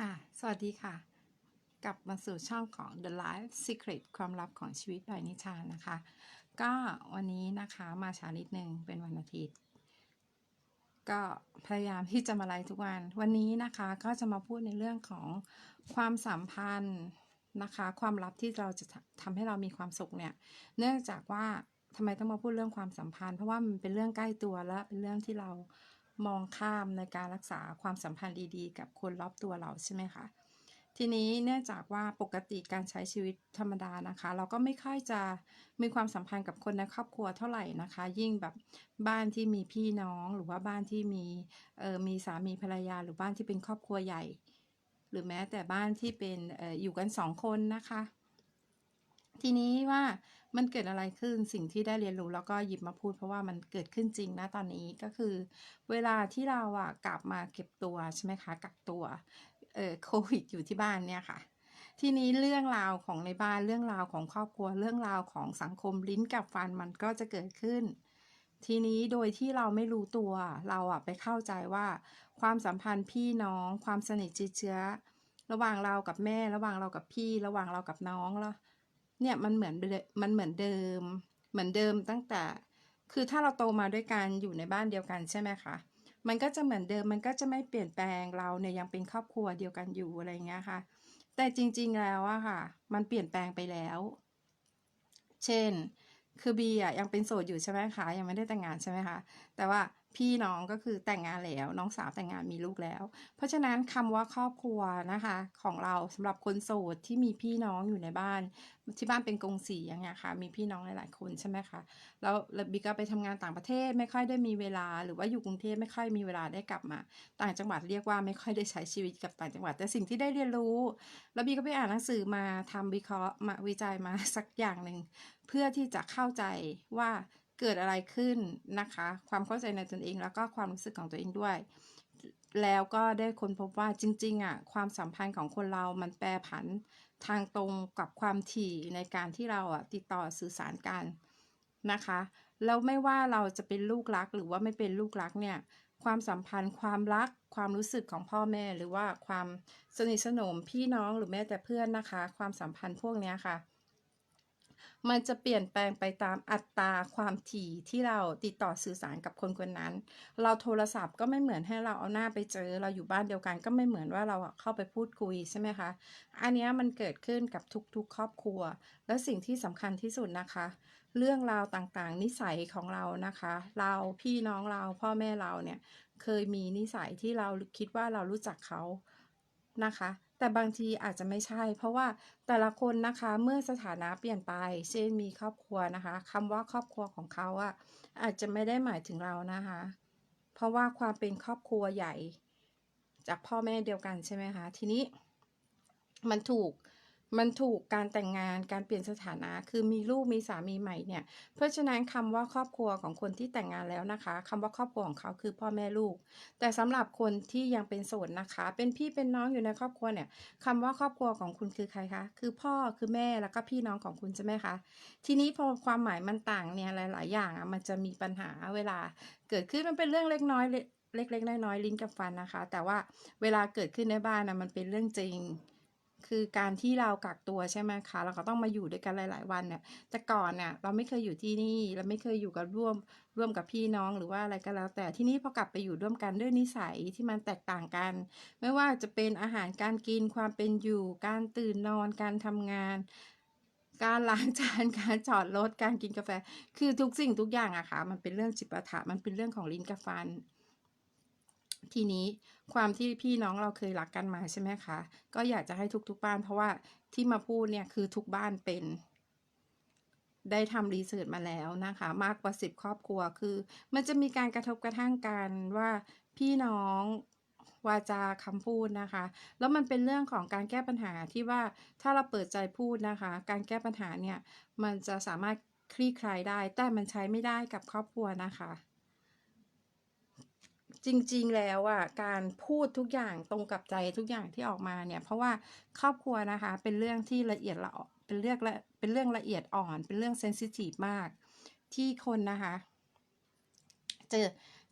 ค่ะ สวัสดีค่ะ กลับมาสู่ช่องของ The Life Secret ความลับของชีวิตโดยนิชานะคะ ก็วันนี้นะคะมาช้านิดนึงเป็นวันอาทิตย์ ก็พยายามที่จะมาไลฟ์ทุกวัน วันนี้นะคะก็จะมาพูดในเรื่องของความสัมพันธ์นะคะ ความลับที่เราจะทำให้เรามีความสุขเนี่ย เนื่องจากว่าทำไมต้องมาพูดเรื่องความสัมพันธ์ เพราะว่ามันเป็นเรื่องใกล้ตัวและเป็นเรื่องที่เรา มองข้ามในการรักษาความสัมพันธ์ดีๆ กับคนรอบตัวเราใช่ไหมคะทีนี้เนื่องจากว่าปกติการใช้ชีวิตธรรมดานะคะ เราก็ไม่ค่อยจะมีความสัมพันธ์กับคนในครอบครัวเท่าไหร่นะคะ ยิ่งแบบบ้านที่มีพี่น้องหรือว่าบ้านที่มีเออมีสามีภรรยาหรือบ้านที่เป็นครอบครัวใหญ่ หรือแม้แต่บ้านที่เป็นอออยู่กันสองคนนะคะ ทีนี้ว่ามันเกิดอะไรขึ้นสิ่งที่ได้เรียนรู้แล้วก็หยิบมาพูด เพราะว่ามันเกิดขึ้นจริงนะตอนนี้ก็คือ เวลาที่เราอะกลับมาเก็บตัวใช่ไหมคะกักตัวเออโควิดอยู่ที่บ้านเนี่ยค่ะ ทีนี้เรื่องราวของในบ้านเรื่องราวของครอบครัวเรื่องราวของสังคมลิ้นกับฟันมันก็จะเกิดขึ้น ทีนี้โดยที่เราไม่รู้ตัวเราอะไปเข้าใจว่าความสัมพันธ์พี่น้องความสนิทชิดเชื้อ ระหว่างเรากับแม่ ระหว่างเรากับพี่ ระหว่างเรากับน้องแล้ว เนี่ยมันเหมือนมันเหมือนเดิม เหมือนเดิมตั้งแต่ คือถ้าเราโตมาด้วยกันอยู่ในบ้านเดียวกันใช่ไหมคะมันก็จะเหมือนเดิมมันก็จะไม่เปลี่ยนแปลงเราเนี่ยยังเป็นครอบครัวเดียวกันอยู่อะไรเงี้ยค่ะ แต่จริงๆแล้วอะค่ะ มันเปลี่ยนแปลงไปแล้ว เช่น คือบีอะยังเป็นโสดอยู่ใช่ไหมคะยังไม่ได้แต่งงานใช่ไหมคะแต่ว่า พี่น้องก็คือแต่งงานแล้ว น้องสาวแต่งงานมีลูกแล้ว เพราะฉะนั้นคำว่าครอบครัวนะคะ ของเราสำหรับคนโสดที่มีพี่น้องอยู่ในบ้าน ที่บ้านเป็นกงสีอย่างเงี้ยค่ะ มีพี่น้องหลายๆคนใช่ไหมคะแล้วแล้วบีก็ไปทำงานต่างประเทศไม่ค่อยได้มีเวลา หรือว่าอยู่กรุงเทพไม่ค่อยมีเวลาได้กลับมา ต่างจังหวัดเรียกว่าไม่ค่อยได้ใช้ชีวิตกับต่างจังหวัด แต่สิ่งที่ได้เรียนรู้ แล้วบีก็ไปอ่านหนังสือมาทำวิเคราะห์มาวิจัยมาสักอย่างหนึ่งเพื่อที่จะเข้าใจว่า เกิดอะไรขึ้นนะคะ ความเข้าใจในตนเองแล้วก็ความรู้สึกของตัวเองด้วย แล้วก็ได้ค้นพบว่าจริงๆอะความสัมพันธ์ของคนเรามันแปรผันทางตรงกับความถี่ในการที่เราอะติดต่อสื่อสารกันนะคะแล้วไม่ว่าเราจะเป็นลูกรักหรือว่าไม่เป็นลูกรักเนี่ยความสัมพันธ์ความรักความรู้สึกของพ่อแม่ หรือว่าความสนิทสนมพี่น้องหรือแม้แต่เพื่อนนะคะ ความสัมพันธ์พวกเนี้ยค่ะ มันจะเปลี่ยนแปลงไปตามอัตราความถี่ที่เราติดต่อสื่อสารกับคนคนนั้น เราโทรศัพท์ก็ไม่เหมือนให้เราเอาหน้าไปเจอ เราอยู่บ้านเดียวกันก็ไม่เหมือนว่าเราเข้าไปพูดคุยใช่ไหมคะ อันนี้มันเกิดขึ้นกับทุกๆ ครอบครัว และสิ่งที่สำคัญที่สุดนะคะ เรื่องราวต่างๆ นิสัยของเรานะคะ เราพี่น้องเราพ่อแม่เราเนี่ยเคยมีนิสัยที่เราคิดว่าเรารู้จักเขานะคะ แต่บางทีอาจจะไม่ใช่ เพราะว่าแต่ละคนนะคะเมื่อสถานะเปลี่ยนไป เช่นมีครอบครัวนะคะคำว่าครอบครัวของเขาอะอาจจะไม่ได้หมายถึงเรานะคะ เพราะว่าความเป็นครอบครัวใหญ่ จากพ่อแม่เดียวกันใช่ไหมคะทีนี้ มันถูก มันถูกการแต่งงานการเปลี่ยนสถานะ คือมีลูกมีสามีใหม่เนี่ย เพราะฉะนั้นคำว่าครอบครัวของคนที่แต่งงานแล้วนะคะคำว่าครอบครัวของเขาคือพ่อแม่ลูก แต่สำหรับคนที่ยังเป็นโสดนะคะ เป็นพี่เป็นน้องอยู่ในครอบครัวเนี่ยคำว่าครอบครัวของคุณคือใครคะ คือพ่อคือแม่แล้วก็พี่น้องของคุณใช่ไหมคะ ทีนี้พอความหมายมันต่างเนี่ยหลาย ๆ อย่างอะมันจะมีปัญหาเวลาเกิดขึ้นมันเป็นเรื่องเล็กน้อยเล็กๆน้อยๆลิ้นกับฟันนะคะ แต่ว่าเวลาเกิดขึ้นในบ้านนะมันเป็นเรื่องจริง คือการที่เรากักตัวใช่ไหมคะ เราก็ต้องมาอยู่ด้วยกันหลาย ๆ วันเนี่ย แต่ก่อนเนี่ยเราไม่เคยอยู่ที่นี่ เราไม่เคยอยู่กับร่วมร่วมกับพี่น้องหรือว่าอะไรก็แล้ว แต่ที่นี้พอกลับไปอยู่ร่วมกันด้วยนิสัยที่มันแตกต่างกัน ไม่ว่าจะเป็นอาหารการกินความเป็นอยู่ การตื่นนอนการทำงาน การล้างจานการจอดรถการกินกาแฟ คือทุกสิ่งทุกอย่างอะค่ะมันเป็นเรื่องจิปาถะมันเป็นเรื่องของลิ้นกับฟัน ทีนี้ความที่พี่น้องเราเคยรักกันมาใช่ไหมคะ ก็อยากจะให้ทุกๆบ้าน เพราะว่าที่มาพูดเนี่ยคือทุกบ้านเป็น ได้ทำรีเสิร์ชมาแล้วนะคะ มากกว่าสิบครอบครัวคือ มันจะมีการกระทบกระทั่งกันว่าพี่น้องวาจาคำพูดนะคะ แล้วมันเป็นเรื่องของการแก้ปัญหาที่ว่าถ้าเราเปิดใจพูดนะคะ การแก้ปัญหาเนี่ย มันจะสามารถคลี่คลายได้ แต่มันใช้ไม่ได้กับครอบครัวนะคะ จริงๆแล้วอะการพูดทุกอย่างตรงกับใจทุกอย่างที่ออกมาเนี่ย เพราะว่าครอบครัวนะคะ เป็นเรื่องที่ละเอียดละเป็นเรื่องละเป็นเรื่องละเอียดอ่อน เป็นเรื่องเซนซิทีฟมาก ที่คนนะคะ จะ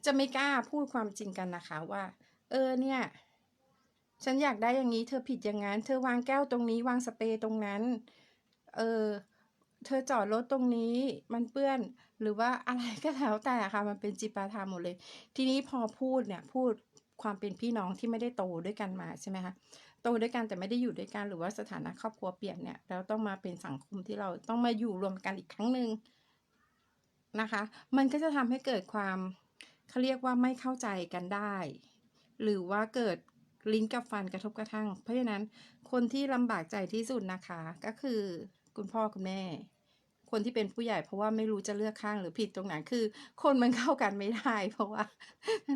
จะไม่กล้าพูดความจริงกันนะคะว่า เออเนี่ย ฉันอยากได้อย่างนี้เธอผิดอย่างนั้น เธอวางแก้วตรงนี้ วางสเปรย์ตรงนั้น เออเธอจอดรถตรงนี้มันเปื้อน หรือว่าอะไรก็แล้วแต่ค่ะมันเป็นจิปาถะหมดเลย ทีนี้พอพูดเนี่ยพูดความเป็นพี่น้องที่ไม่ได้โตด้วยกันมาใช่ไหมคะโตด้วยกันแต่ไม่ได้อยู่ด้วยกันหรือว่าสถานะครอบครัวเปลี่ยนเนี่ยแล้วต้องมาเป็นสังคมที่เราต้องมาอยู่รวมกันอีกครั้งหนึ่งนะคะ มันก็จะทำให้เกิดความเขาเรียกว่าไม่เข้าใจกันได้ หรือว่าเกิดลิ้นกับฟันกระทบกระทั่ง เพราะฉะนั้นคนที่ลำบากใจที่สุดนะคะ ก็คือคุณพ่อคุณแม่ คนที่เป็นผู้ใหญ่เพราะว่าไม่รู้จะเลือกข้างหรือผิดตรงไหนคือ คนมันเข้ากันไม่ได้ เพราะว่า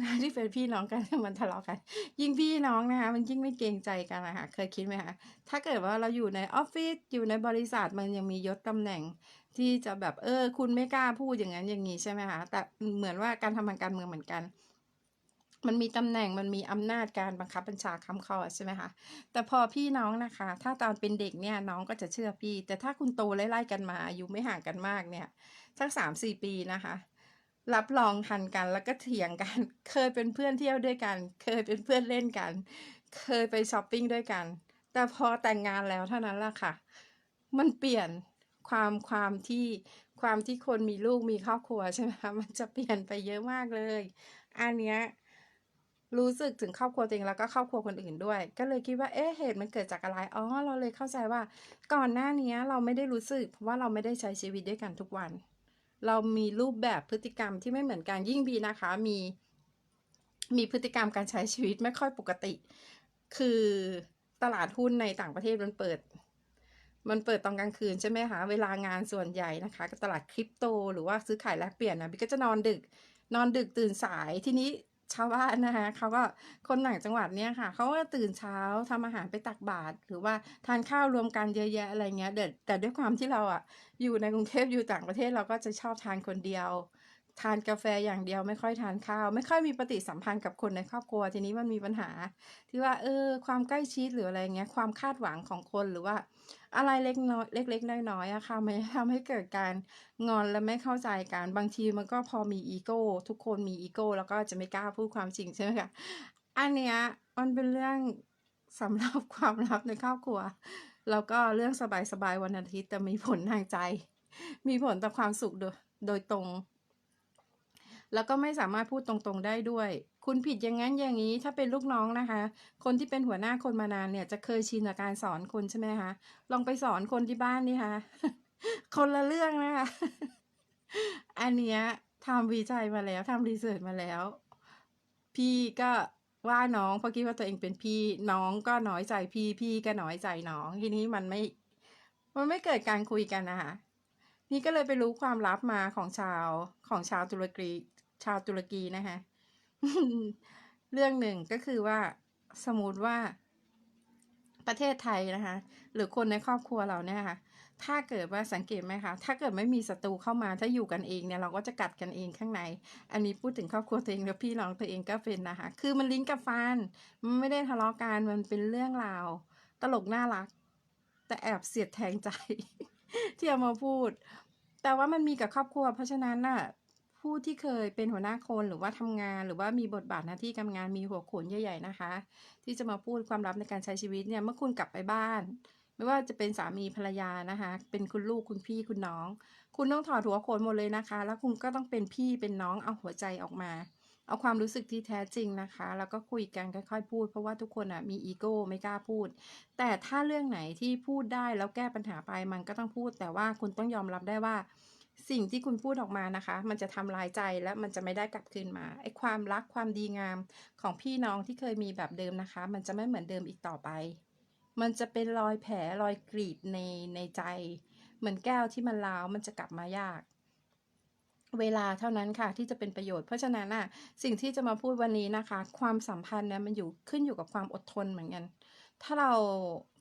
ทั้งที่เป็นพี่น้องกันมันทะเลาะกัน ยิ่งพี่น้องนะคะมันยิ่งไม่เกรงใจกันนะคะเคยคิดไหมคะถ้าเกิดว่าเราอยู่ในออฟฟิศอยู่ในบริษัทมันยังมียศตำแหน่งที่จะแบบเออ คุณไม่กล้าพูดอย่างนั้นอย่างนี้ใช่ไหมคะแต่เหมือนว่าการทำงานการเมืองเหมือนกัน มันมีตำแหน่งมันมีอำนาจการบังคับบัญชาคำคอใช่ไหมคะแต่พอพี่น้องนะคะ ถ้าตอนเป็นเด็กเนี่ยน้องก็จะเชื่อพี่ แต่ถ้าคุณโตไล่ๆกันมาอายุไม่ห่างกันมากเนี่ยสักสามสี่ปีนะคะ รับรองทันกันแล้วก็เถียงกัน เคยเป็นเพื่อนเที่ยวด้วยกัน เคยเป็นเพื่อนเล่นกัน เคยไปช้อปปิ้งด้วยกัน แต่พอแต่งงานแล้วเท่านั้นละค่ะ มันเปลี่ยนความความที่ความที่คนมีลูกมีครอบครัวใช่ไหมคะมันจะเปลี่ยนไปเยอะมากเลย อันเนี้ย รู้สึกถึงครอบครัวตัวเองแล้วก็ครอบครัวคนอื่นด้วย ก็เลยคิดว่าเอ๊ะเหตุมันเกิดจากอะไรอ๋อเราเลยเข้าใจว่า ก่อนหน้านี้เราไม่ได้รู้สึก เพราะว่าเราไม่ได้ใช้ชีวิตด้วยกันทุกวัน เรามีรูปแบบพฤติกรรมที่ไม่เหมือนกันยิ่งบีนะคะ มี มีพฤติกรรมการใช้ชีวิตไม่ค่อยปกติ คือตลาดหุ้นในต่างประเทศมันเปิด มันเปิดตอนกลางคืนใช่ไหมคะเวลางานส่วนใหญ่นะคะก็ตลาดคริปโต หรือว่าซื้อขายแลกเปลี่ยนนะบิ๊กก็จะนอนดึก นอนดึกตื่นสายทีนี้ ชาวบ้านนะคะเขาก็คนต่างจังหวัดเนี่ยค่ะเขาก็ตื่นเช้าทำอาหารไปตักบาตรหรือว่าทานข้าวรวมกันเยอะแยะอะไรเงี้ยเด็ดแต่ด้วยความที่เราอะอยู่ในกรุงเทพอยู่ต่างประเทศเราก็จะชอบทานคนเดียว ทานกาแฟอย่างเดียวไม่ค่อยทานข้าว ไม่ค่อยมีปฏิสัมพันธ์กับคนในครอบครัว ทีนี้มันมีปัญหา ที่ว่า เออ ความใกล้ชิดหรืออะไรเงี้ยความคาดหวังของคนหรือว่า อะไรเล็กน้อยเล็กๆน้อยๆอะค่ะมันทำให้เกิดการงอนและไม่เข้าใจกันบางทีมันก็พอมีอีโก้ทุกคนมีอีโก้แล้วก็จะไม่กล้าพูดความจริงใช่ไหมคะอันเนี้ยมันเป็นเรื่องสำหรับความลับในครอบครัวแล้วก็เรื่องสบายๆวันอาทิตย์แต่มีผลทางใจ มีผลต่อความสุขโดยโดยตรง แล้วก็ไม่สามารถพูดตรงๆได้ด้วย คุณผิดอย่างนั้นอย่างนี้ถ้าเป็นลูกน้องนะคะ คนที่เป็นหัวหน้าคนมานานเนี่ย จะเคยชินกับการสอนคนใช่ไหมคะลองไปสอนคนที่บ้านนี่คะคนละเรื่องนะคะ อันเนี้ยทำวิจัยมาแล้วทำรีเสิร์ชมาแล้ว พี่ก็ว่าน้องเพราะคิดว่าตัวเองเป็นพี่น้องก็น้อยใจพี่พี่ก็น้อยใจน้อง ทีนี้มันไม่ มันไม่เกิดการคุยกันนะคะนี่ก็เลยไปรู้ความลับมาของชาวของชาวตุรกี ชาวตุรกีนะคะ เรื่องหนึ่งก็คือว่าสมมติว่าประเทศไทยนะคะ หรือคนในครอบครัวเราเนี่ยค่ะ ถ้าเกิดว่าสังเกตไหมคะ ถ้าเกิดไม่มีศัตรูเข้ามา ถ้าอยู่กันเองเนี่ยเราก็จะกัดกันเองข้างใน อันนี้พูดถึงครอบครัวตัวเองแล้วพี่น้องตัวเองก็เป็นนะคะ คือมันลิ้นกับฟัน มันไม่ได้ทะเลาะกัน มันเป็นเรื่องราว ตลกน่ารัก แต่แอบเสียดแทงใจ ที่เอามาพูด แต่ว่ามันมีกับครอบครัว เพราะฉะนั้นน่ะ ผู้ที่เคยเป็นหัวหน้าคนหรือว่าทำงาน หรือว่ามีบทบาทหน้าที่การงานมีหัวโขนใหญ่ๆนะคะ ที่จะมาพูดความลับในการใช้ชีวิตเนี่ยเมื่อคุณกลับไปบ้าน ไม่ว่าจะเป็นสามีภรรยานะคะ เป็นคุณลูกคุณพี่คุณน้อง คุณต้องถอดหัวโขนหมดเลยนะคะ แล้วคุณก็ต้องเป็นพี่เป็นน้องเอาหัวใจออกมา เอาความรู้สึกที่แท้จริงนะคะ แล้วก็คุยกันค่อยๆพูด เพราะว่าทุกคนอะมีอีโก้ไม่กล้าพูด แต่ถ้าเรื่องไหนที่พูดได้แล้วแก้ปัญหาไปมันก็ต้องพูด แต่ว่าคุณต้องยอมรับได้ว่า สิ่งที่คุณพูดออกมานะคะ มันจะทำลายใจและมันจะไม่ได้กลับคืนมาไอ้ความรักความดีงามของพี่น้องที่เคยมีแบบเดิมนะคะ มันจะไม่เหมือนเดิมอีกต่อไป มันจะเป็นรอยแผลรอยกรีดในในใจ เหมือนแก้วที่มันร้าวมันจะกลับมายาก เวลาเท่านั้นค่ะที่จะเป็นประโยชน์ เพราะฉะนั้นน่ะสิ่งที่จะมาพูดวันนี้นะคะ ความสัมพันธ์เนี่ยมันอยู่ขึ้นอยู่กับความอดทนเหมือนกัน ถ้าเรา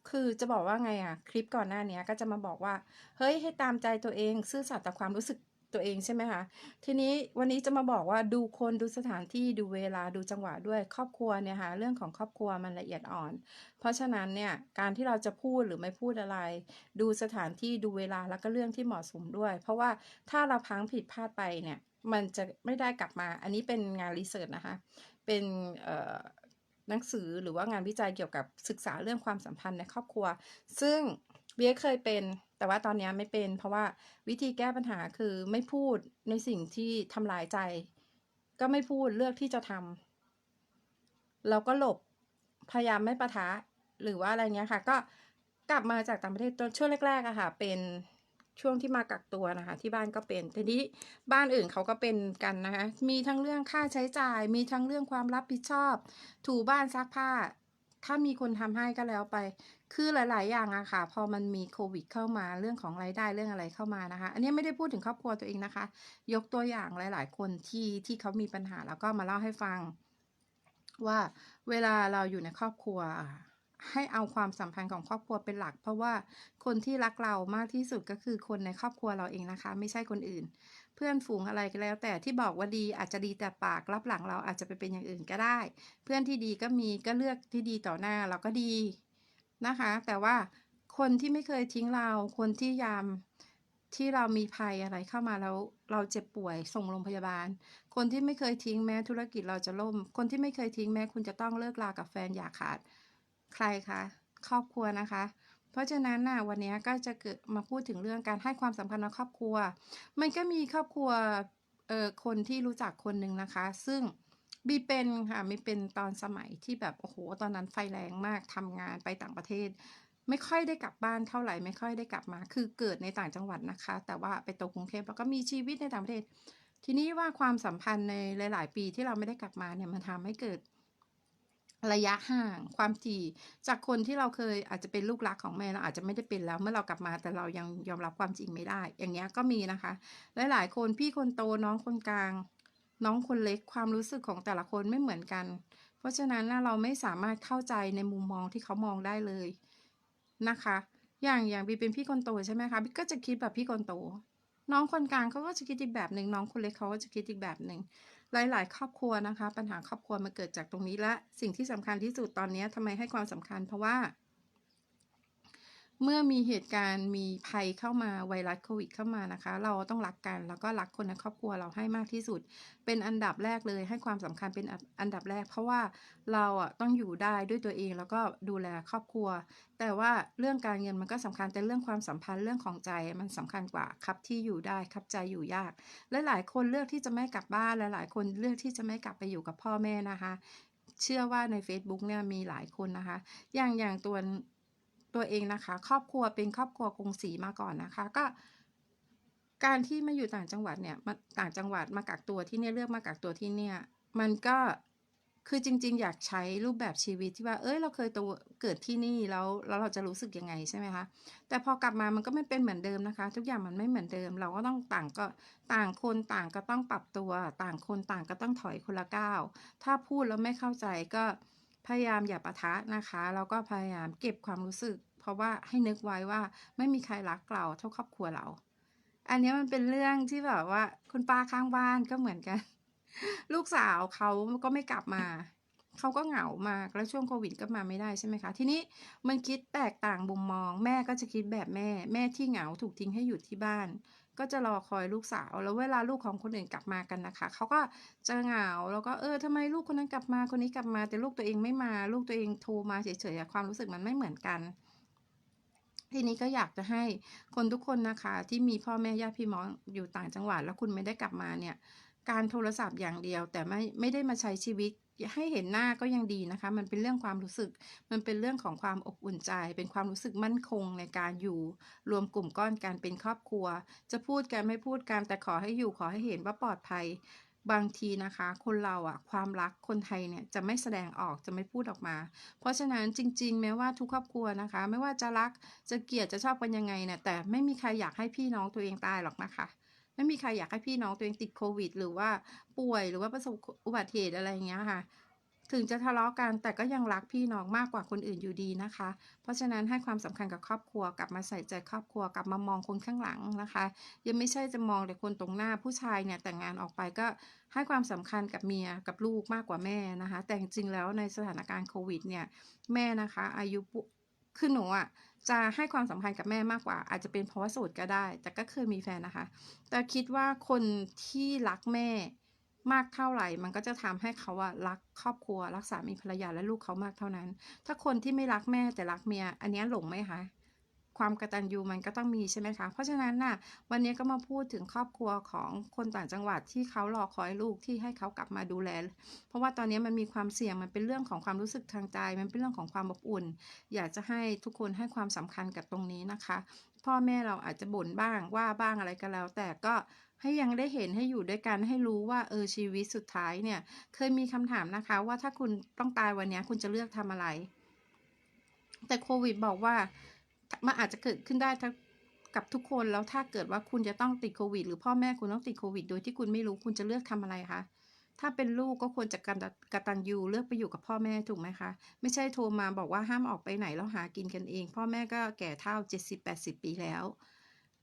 คือจะบอกว่าไงอะคลิปก่อนหน้านี้ก็จะมาบอกว่า เฮ้ยให้ตามใจตัวเองซื่อสัตย์ต่อความรู้สึกตัวเองใช่ไหมคะทีนี้วันนี้จะมาบอกว่าดูคนดูสถานที่ดูเวลาดูจังหวะด้วยครอบครัวเนี่ยค่ะเรื่องของครอบครัวมันละเอียดอ่อน เพราะฉะนั้นเนี่ยการที่เราจะพูดหรือไม่พูดอะไร ดูสถานที่ดูเวลาแล้วก็เรื่องที่เหมาะสมด้วย เพราะว่าถ้าเราพังผิดพลาดไปเนี่ยมันจะไม่ได้กลับมา อันนี้เป็นงานรีเสิร์ชนะคะ เป็นเอ่อ หนังสือหรือว่างานวิจัยเกี่ยวกับศึกษาเรื่องความสัมพันธ์ในครอบครัว ซึ่งเบียเคยเป็น แต่ว่าตอนนี้ไม่เป็น เพราะว่าวิธีแก้ปัญหาคือไม่พูดในสิ่งที่ทำลายใจ ก็ไม่พูดเลือกที่จะทำเราก็หลบพยายามไม่ปะทะหรือว่าอะไรเงี้ยค่ะ ก็กลับมาจากต่างประเทศตอนช่วงแรกๆอะค่ะ เป็น ช่วงที่มากักตัวนะคะ ที่บ้านก็เป็นทีนี้บ้านอื่นเขาก็เป็นกันนะคะ มีทั้งเรื่องค่าใช้จ่าย มีทั้งเรื่องความรับผิดชอบ ถูบ้านซักผ้า ถ้ามีคนทำให้ก็แล้วไป คือหลาย ๆ อย่างอะค่ะ พอมันมีโควิดเข้ามาเรื่องของรายได้เรื่องอะไรเข้ามานะคะ อันนี้ไม่ได้พูดถึงครอบครัวตัวเองนะคะ ยกตัวอย่างหลาย ๆ คนที่ที่เขามีปัญหาแล้วก็มาเล่าให้ฟัง ว่าเวลาเราอยู่ในครอบครัว ให้เอาความสัมพันธ์ของครอบครัวเป็นหลัก เพราะว่าคนที่รักเรามากที่สุดก็คือคนในครอบครัวเราเองนะคะ ไม่ใช่คนอื่น เพื่อนฝูงอะไรก็แล้ว แต่ที่บอกว่าดีอาจจะดีแต่ปากรับหลังเราอาจจะไปเป็นอย่างอื่นก็ได้ เพื่อนที่ดีก็มีก็เลือกที่ดีต่อหน้าเราก็ดีนะคะ แต่ว่าคนที่ไม่เคยทิ้งเรา คนที่ยามที่เรามีภัยอะไรเข้ามาแล้วเราเจ็บป่วยส่งโรงพยาบาล คนที่ไม่เคยทิ้งแม้ธุรกิจเราจะล่ม คนที่ไม่เคยทิ้งแม้คุณจะต้องเลิกลากับแฟนอย่าขาด ใครคะครอบครัวนะคะ เพราะฉะนั้นน่ะวันนี้ก็จะเกิดมาพูดถึงเรื่องการให้ความสำคัญกับครอบครัว มันก็มีครอบครัวเอ่อคนที่รู้จักคนหนึ่งนะคะ ซึ่งบีเป็นค่ะมีเป็นตอนสมัยที่แบบโอ้โหตอนนั้นไฟแรงมากทำงานไปต่างประเทศ ไม่ค่อยได้กลับบ้านเท่าไหร่ไม่ค่อยได้กลับมา คือเกิดในต่างจังหวัดนะคะ แต่ว่าไปโตกรุงเทพแล้วก็มีชีวิตในต่างประเทศ ทีนี้ว่าความสัมพันธ์ในหลาย ๆ ปีที่เราไม่ได้กลับมาเนี่ยมันทำให้เกิด ระยะห่างความถี่จากคนที่เราเคยอาจจะเป็นลูกรักของแม่เราอาจจะไม่ได้เป็นแล้ว เมื่อเรากลับมาแต่เรายังยอมรับความจริงไม่ได้ อย่างเงี้ยก็มีนะคะ หลายๆคนพี่คนโตน้องคนกลาง น้องคนเล็กความรู้สึกของแต่ละคนไม่เหมือนกัน เพราะฉะนั้นนะเราไม่สามารถเข้าใจในมุมมองที่เขามองได้เลยนะคะ อย่างอย่างบีเป็นพี่คนโตใช่ไหมคะบีก็จะคิดแบบพี่คนโต น้องคนกลางเขาก็จะคิดอีกแบบหนึ่งน้องคนเล็กเขาก็จะคิดอีกแบบหนึ่ง หลาย ๆ ครอบครัวนะคะ ปัญหาครอบครัวมาเกิดจากตรงนี้และ สิ่งที่สำคัญที่สุดตอนนี้ทำไมให้ความสำคัญเพราะว่า เมื่อมีเหตุการณ์มีภัยเข้ามาไวรัสโควิดเข้ามานะคะ เราต้องรักกันแล้วก็รักคนในครอบครัวเราให้มากที่สุด เป็นอันดับแรกเลยให้ความสำคัญเป็นอันดับแรก เพราะว่าเราอะต้องอยู่ได้ด้วยตัวเองแล้วก็ดูแลครอบครัว แต่ว่าเรื่องการเงินมันก็สำคัญแต่เรื่องความสัมพันธ์เรื่องของใจมันสำคัญกว่าครับที่อยู่ได้ครับใจอยู่ยากและหลายคนเลือกที่จะไม่กลับบ้านและหลายคนเลือกที่จะไม่กลับไปอยู่กับพ่อแม่นะคะ เชื่อว่าใน Facebook เนี่ยมีหลายคนนะคะ อย่างอย่างตัว ตัวเองนะคะ ครอบครัวเป็นครอบครัวกรุงศรีมาก่อนนะคะ ก็ การที่มาอยู่ต่างจังหวัดเนี่ยมาต่างจังหวัดมากักตัวที่เนี่ยเลือกมากักตัวที่เนี่ย มันก็คือจริง ๆ อยากใช้รูปแบบชีวิตที่ว่า เอ้ย เราเคยตัวเกิดที่นี่แล้วแล้วเราจะรู้สึกยังไงใช่ไหมคะ แต่พอกลับมามันก็ไม่เป็นเหมือนเดิมนะคะ ทุกอย่างมันไม่เหมือนเดิม เราก็ต้องต่างก็ต่างคนต่างก็ต้องปรับตัว ต่างคนต่างก็ต้องถอยคนละก้าวถ้าพูดแล้วไม่เข้าใจก็พยายามอย่าปะทะนะคะแล้วก็พยายามเก็บความรู้สึก เพราะว่าให้นึกไว้ว่าไม่มีใครรักเราเท่าครอบครัวเรา อันนี้มันเป็นเรื่องที่แบบว่า คุณป้าข้างบ้านก็เหมือนกัน ลูกสาวเขาก็ไม่กลับมาเขาก็เหงามากแล้วช่วงโควิดก็มาไม่ได้ใช่ไหมคะ ทีนี้มันคิดแตกต่างมุมมอง แม่ก็จะคิดแบบแม่ แม่ที่เหงาถูกทิ้งให้อยู่ที่บ้าน ก็จะรอคอยลูกสาว แล้วเวลาลูกของคนอื่นกลับมากันนะคะเขาก็จะเหงาแล้วก็เออทำไมลูกคนนั้นกลับมาคนนี้กลับมา แต่ลูกตัวเองไม่มา ลูกตัวเองโทรมาเฉยๆความรู้สึกมันไม่เหมือนกัน ทีนี้ก็อยากจะให้คนทุกคนนะคะ ที่มีพ่อแม่ญาติพี่น้องอยู่ต่างจังหวัด แล้วคุณไม่ได้กลับมาเนี่ย การโทรศัพท์อย่างเดียว แต่ไม่ไม่ได้มาใช้ชีวิตให้เห็นหน้าก็ยังดีนะคะ มันเป็นเรื่องความรู้สึก มันเป็นเรื่องของความอบอุ่นใจ เป็นความรู้สึกมั่นคงในการอยู่ รวมกลุ่มก้อนการเป็นครอบครัว จะพูดกันไม่พูดกันแต่ขอให้อยู่ขอให้เห็นว่าปลอดภัย บางทีนะคะ คนเราอะความรักคนไทยเนี่ยจะไม่แสดงออกจะไม่พูดออกมา เพราะฉะนั้นจริง ๆ แม้ว่าทุกครอบครัวนะคะ ไม่ว่าจะรักจะเกลียดจะชอบกันยังไงเนี่ยแต่ไม่มีใครอยากให้พี่น้องตัวเองตายหรอกนะคะ ไม่มีใครอยากให้พี่น้องตัวเองติดโควิด หรือว่าป่วยหรือว่าประสบอุบัติเหตุอะไรอย่างเงี้ยค่ะ ถึงจะทะเลาะกันแต่ก็ยังรักพี่น้องมากกว่าคนอื่นอยู่ดีนะคะ เพราะฉะนั้นให้ความสำคัญกับครอบครัวกลับมาใส่ใจครอบครัวกลับมามองคนข้างหลังนะคะ ยังไม่ใช่จะมองแต่คนตรงหน้าผู้ชายเนี่ยแต่งงานออกไปก็ให้ความสำคัญกับเมียกับลูกมากกว่าแม่นะคะ แต่จริงๆแล้วในสถานการณ์โควิดเนี่ยแม่นะคะ อายุปุคือหนูอะจะให้ความสำคัญกับแม่มากกว่า อาจจะเป็นเพราะว่าโสดก็ได้ แต่ก็เคยมีแฟนนะคะ แต่คิดว่าคนที่รักแม่ มากเท่าไหร่ มันก็จะทำให้เขาอะรักครอบครัว รักสามีภรรยาและลูกเขามากเท่านั้น ถ้าคนที่ไม่รักแม่แต่รักเมีย อันนี้หลงไหมคะความกระตัญญูมันก็ต้องมีใช่ไหมคะ เพราะฉะนั้นน่ะวันนี้ก็มาพูดถึงครอบครัวของคนต่างจังหวัดที่เขารอคอยลูกที่ให้เขากลับมาดูแล เพราะว่าตอนนี้มันมีความเสี่ยงมันเป็นเรื่องของความรู้สึกทางใจ มันเป็นเรื่องของความอบอุ่น อยากจะให้ทุกคนให้ความสำคัญกับตรงนี้นะคะ พ่อแม่เราอาจจะบ่นบ้างว่าบ้างอะไรก็แล้ว แต่ก็ ให้ยังได้เห็นให้อยู่ด้วยกันให้รู้ว่าเออชีวิตสุดท้ายเนี่ย เคยมีคำถามนะคะ ว่าถ้าคุณต้องตายวันนี้คุณจะเลือกทำอะไร?แต่โควิดบอกว่ามันอาจจะเกิดขึ้นได้ทั้งกับทุกคนแล้วถ้าเกิดว่าคุณจะต้องติดโควิด หรือพ่อแม่คุณต้องติดโควิด โดยที่คุณไม่รู้คุณจะเลือกทำอะไรคะ?ถ้าเป็นลูกก็ควรจะกันตะกตัญญูเลือกไปอยู่กับพ่อแม่ถูกไหมคะ ไม่ใช่โทรมาบอกว่าห้ามออกไปไหนแล้วหากินกันเอง พ่อแม่ก็แก่เฒ่า 70-80 ปีแล้ว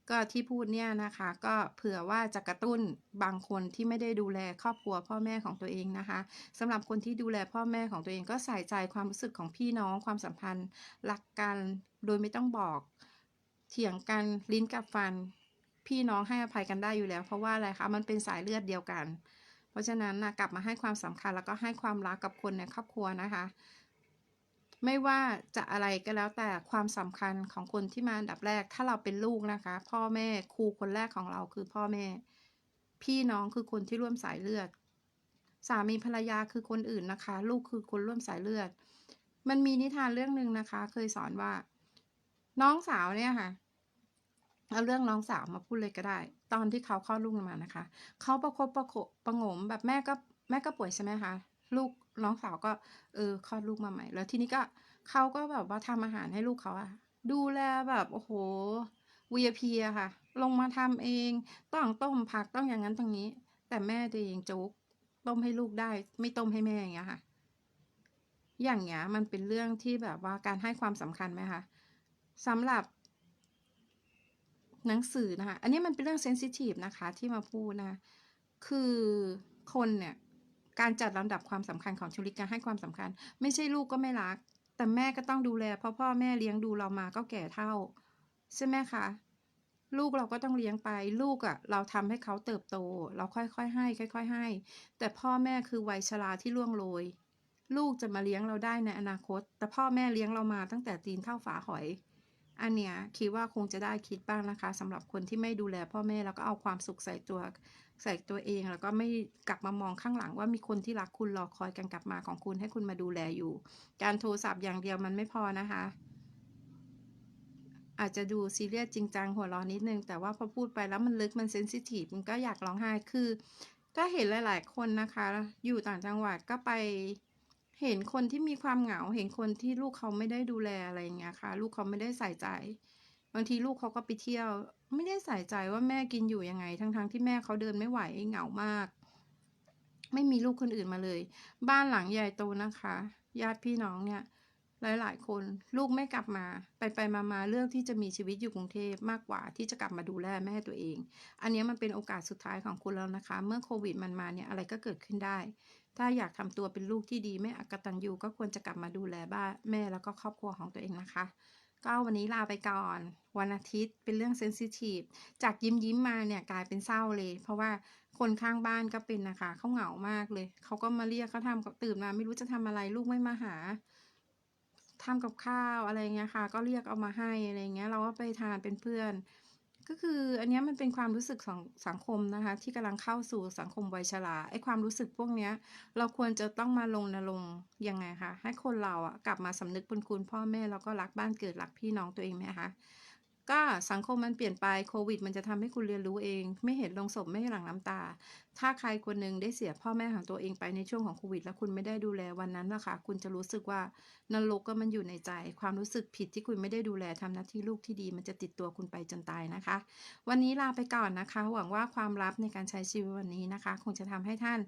ก็ที่พูดเนี่ยนะคะ ก็เผื่อว่าจะกระตุ้นบางคนที่ไม่ได้ดูแลครอบครัวพ่อแม่ของตัวเองนะคะสำหรับคนที่ดูแลพ่อแม่ของตัวเองก็ใส่ใจความรู้สึกของพี่น้องความสัมพันธ์รักกันโดยไม่ต้องบอก เถียงกันลิ้นกับฟัน พี่น้องให้อภัยกันได้อยู่แล้ว เพราะว่าอะไรคะมันเป็นสายเลือดเดียวกัน เพราะฉะนั้นนะกลับมาให้ความสำคัญแล้วก็ให้ความรักกับคนในครอบครัวนะคะ ไม่ว่าจะอะไรก็แล้วแต่ความสำคัญของคนที่มาอันดับแรก ถ้าเราเป็นลูกนะคะ พ่อแม่ครูคนแรกของเราคือพ่อแม่ พี่น้องคือคนที่ร่วมสายเลือด สามีภรรยาคือคนอื่นนะคะ ลูกคือคนร่วมสายเลือด มันมีนิทานเรื่องหนึ่งนะคะ เคยสอนว่า น้องสาวเนี่ยค่ะเอาเรื่องน้องสาวมาพูดเลยก็ได้ ตอนที่เขาคลอดลูกมานะคะ เขาประคบประโขะประงมแบบแม่ก็แม่ก็ป่วยใช่ไหมคะลูก น้องสาวก็ เออคลอดลูกมาใหม่ แล้วทีนี้ก็เขาก็แบบว่าทำอาหารให้ลูกเขาอะดูแลแบบโอ้โฮ VIP อะค่ะ ลงมาทำเอง ต้องต้มผักต้องอย่างงั้นตรงนี้ แต่แม่ตัวเองโจ๊กต้มให้ลูกได้ ไม่ต้มให้แม่อย่างเงี้ยค่ะ อย่างเงี้ยมันเป็นเรื่องที่แบบว่าการให้ความสำคัญไหมคะ?สำหรับ หนังสือนะคะ อันนี้มันเป็นเรื่องเซนซิทิฟนะคะ ที่มาพูดนะ คือคนเนี่ย การจัดลำดับความสำคัญของชีวิตการให้ความสำคัญ ไม่ใช่ลูกก็ไม่รัก แต่แม่ก็ต้องดูแล เพราะพ่อแม่เลี้ยงดูเรามาก็แก่เฒ่า ใช่ไหมคะลูกเราก็ต้องเลี้ยงไป ลูกอะเราทำให้เขาเติบโต เราค่อยๆให้ ค่อย ๆ ให้ แต่พ่อแม่คือวัยชราที่ร่วงโรย ลูกจะมาเลี้ยงเราได้ในอนาคต แต่พ่อแม่เลี้ยงเรามาตั้งแต่ตีนเท่าฝาหอย อันเนี้ยคิดว่าคงจะได้คิดบ้างนะคะสำหรับคนที่ไม่ดูแลพ่อแม่แล้วก็เอาความสุขใส่ตัว ใส่ตัวเองแล้วก็ไม่กลับมามองข้างหลังว่ามีคนที่รักคุณรอคอยการกลับมาของคุณให้คุณมาดูแลอยู่ การโทรศัพท์อย่างเดียวมันไม่พอนะคะ อาจจะดูซีเรียสจริงจังหัวราะนิดนึง แต่ว่าพอพูดไปแล้วมันลึกมันเซนซิทิฟมันก็อยากร้องไห้คือก็เห็นหลาย ๆ คนนะคะ อยู่ต่างจังหวัดก็ไปเห็นคนที่มีความเหงา เห็นคนที่ลูกเขาไม่ได้ดูแลอะไรอย่างเงี้ยค่ะ ลูกเขาไม่ได้ใส่ใจ บางทีลูกเขาก็ไปเที่ยว ไม่ได้ใส่ใจว่าแม่กินอยู่ยังไง ทั้งๆที่แม่เขาเดินไม่ไหวเหงามาก ไม่มีลูกคนอื่นมาเลย บ้านหลังใหญ่โตนะคะญาติพี่น้องเนี่ย หลายๆ คนลูกไม่กลับมา ไปๆมาๆเลือกที่จะมีชีวิตอยู่กรุงเทพมากกว่าที่จะกลับมาดูแลแม่ตัวเอง อันนี้มันเป็นโอกาสสุดท้ายของคุณแล้วนะคะ เมื่อโควิดมันมาเนี่ยอะไรก็เกิดขึ้นได้ ถ้าอยากทำตัวเป็นลูกที่ดีไม่อักตัญญูก็ควรจะกลับมาดูแลบ้านแม่แล้วก็ครอบครัวของตัวเองนะคะ ก็วันนี้ลาไปก่อน วันอาทิตย์เป็นเรื่องเซนซิทีฟจากยิ้มๆมาเนี่ยกลายเป็นเศร้าเลย เพราะว่าคนข้างบ้านก็เป็นนะคะเขาเหงามากเลย เขาก็มาเรียกเขาทำกตื่นมาไม่รู้จะทำอะไรลูกไม่มาหาทำกับข้าวอะไรเงี้ยค่ะ ก็เรียกเอามาให้อะไรเงี้ย เราก็ไปทานเป็นเพื่อน ก็คืออันนี้มันเป็นความรู้สึกของสังคมนะคะที่กำลังเข้าสู่สังคมวัยชราไอ้ความรู้สึกพวกเนี้ย เราควรจะต้องมาลงนรงยังไงคะให้คนเราอะกลับมาสำนึกบุญคุณพ่อแม่แล้วก็รักบ้านเกิดรักพี่น้องตัวเองไหมคะก็สังคมมันเปลี่ยนไปโควิด มันจะทำให้คุณเรียนรู้เอง ไม่เห็นลงศพไม่หลั่งน้ำตา ถ้าใครคนหนึ่งได้เสียพ่อแม่ของตัวเองไปในช่วงของโควิด แล้วคุณไม่ได้ดูแลวันนั้นน่ะค่ะคุณจะรู้สึกว่านรกอะมันอยู่ในใจ ความรู้สึกผิดที่คุณไม่ได้ดูแลทำหน้าที่ลูกที่ดี มันจะติดตัวคุณไปจนตายนะคะ วันนี้ลาไปก่อนนะคะ หวังว่าความลับในการใช้ชีวิตวันนี้นะคะ คงจะทำให้ท่าน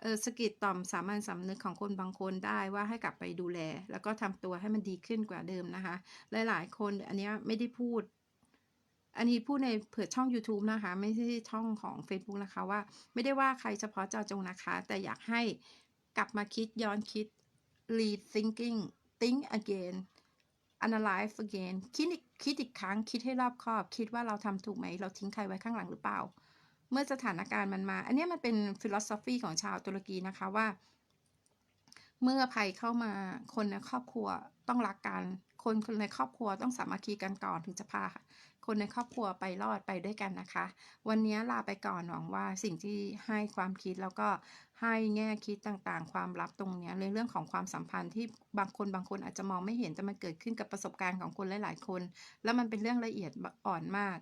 เออสกิดต่อมสามัญสำนึกของคนบางคนได้ว่าให้กลับไปดูแล แล้วก็ทำตัวให้มันดีขึ้นกว่าเดิมนะคะ หลายๆ คนอันนี้ไม่ได้พูด อันนี้พูดในเผื่อช่องยูทูบนะคะ ไม่ใช่ช่องของเฟซบุ๊กนะคะว่า ไม่ได้ว่าใครเฉพาะเจาะจงนะคะ แต่อยากให้กลับมาคิดย้อนคิด rethinking think again analyze again คิดอีคิดอีกครั้งคิดให้รอบคอบ คิดว่าเราทำถูกไหม เราทิ้งใครไว้ข้างหลังหรือเปล่า เมื่อสถานการณ์มันมา อันนี้มันเป็นฟิโลโซฟีของชาวตุรกีนะคะว่า เมื่อภัยเข้ามาคนในครอบครัวต้องรักกัน คนในครอบครัวต้องสามัคคีกันก่อนถึงจะพา คนในครอบครัวไปรอดไปด้วยกันนะคะ วันนี้ลาไปก่อนหวังว่าสิ่งที่ให้ความคิดแล้วก็ให้แง่คิดต่างๆ ความลับตรงนี้ในเรื่องของความสัมพันธ์ที่บางคนบางคนอาจจะมองไม่เห็นแต่มันเกิดขึ้นกับประสบการณ์ของคนหลายๆคน แล้วมันเป็นเรื่องละเอียดอ่อนมาก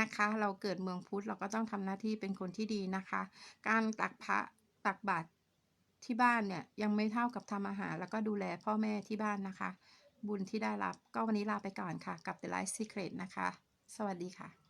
นะคะ เราเกิดเมืองพุทธเราก็ต้องทำหน้าที่เป็นคนที่ดีนะคะ การตักพระตักบาตรที่บ้านเนี่ยยังไม่เท่ากับทำอาหาร แล้วก็ดูแลพ่อแม่ที่บ้านนะคะ บุญที่ได้รับก็วันนี้ลาไปก่อนค่ะ กับ The Life Secret นะคะ สวัสดีค่ะ